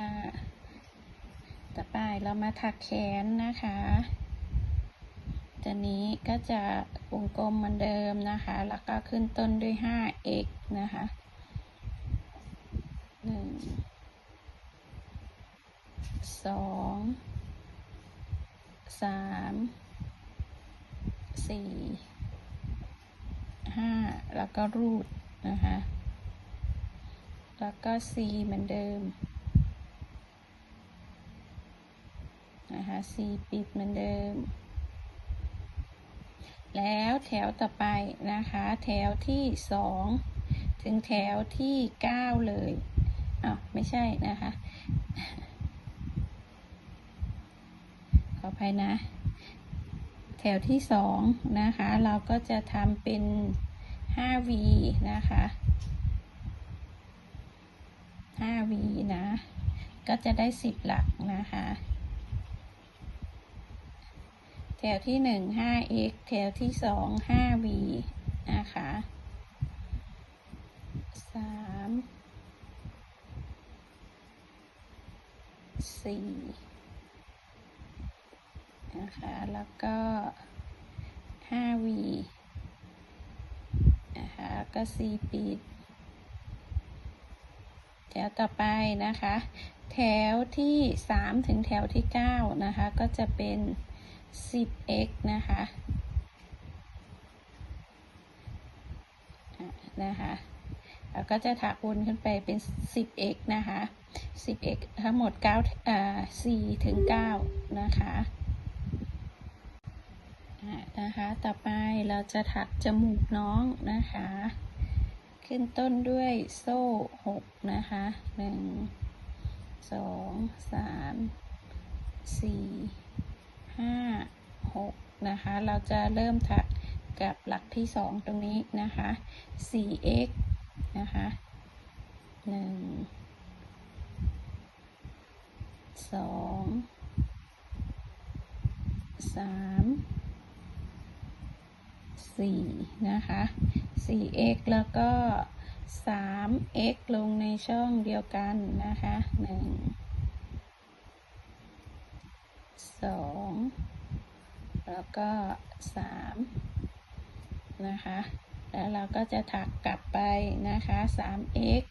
ค่ะ ต่อไปเรามาถักแขนนะคะตัวนี้ก็จะวงกลมเหมือนเดิมนะคะ แล้วก็ขึ้นต้นด้วย 5x นะคะหนึ่งสองสามสี่ห้าแล้วก็รูดนะคะ แล้วก็ C เหมือนเดิม นะคะ C ปิดเหมือนเดิม แล้วแถวต่อไปนะคะ แถวที่สองถึงแถวที่เก้าเลยอ้าวไม่ใช่นะคะ ขออภัยนะ แถวที่สองนะคะ เราก็จะทำเป็น 5V นะคะ 5V นะ ก็จะได้ 10 หลักนะคะ แถวที่1 5x แถวที่2 5v นะคะ3 4นะคะ แล้วก็ 5v นะคะก็ C ปิด แถวต่อไปนะคะ แถวที่ 3 ถึงแถวที่ 9 นะคะ ก็จะเป็น 10x นะคะนะคะแล้วก็จะถักวนขึ้นไปเป็น 10x นะคะ 10x ทั้งหมด9อ่า4ถึง9นะคะนะคะ ต่อไปเราจะถักจมูกน้องนะคะ ขึ้นต้นด้วยโซ่ 6 นะคะ 1 2 3 4 ห้าหกนะคะ เราจะเริ่มถักกับหลักที่สองตรงนี้นะคะ 4x นะคะหนึ่งสองสามสี่นะคะ 4x แล้วก็ 3x ลงในช่องเดียวกันนะคะหนึ่ง สองแล้วก็สามนะคะ แล้วเราก็จะถักกลับไปนะคะ 3x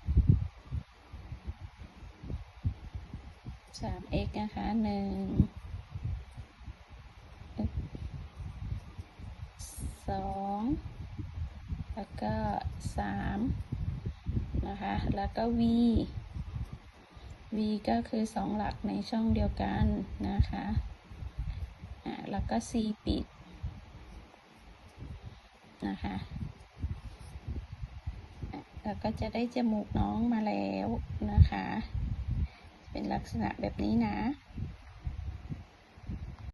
3x นะคะหนึ่งสองแล้วก็สามนะคะ แล้วก็ v v ก็คือสองหลักในช่องเดียวกันนะคะอ่าแล้วก็ c ปิดนะคะแล้วก็จะได้จมูกน้องมาแล้วนะคะ เป็นลักษณะแบบนี้นะ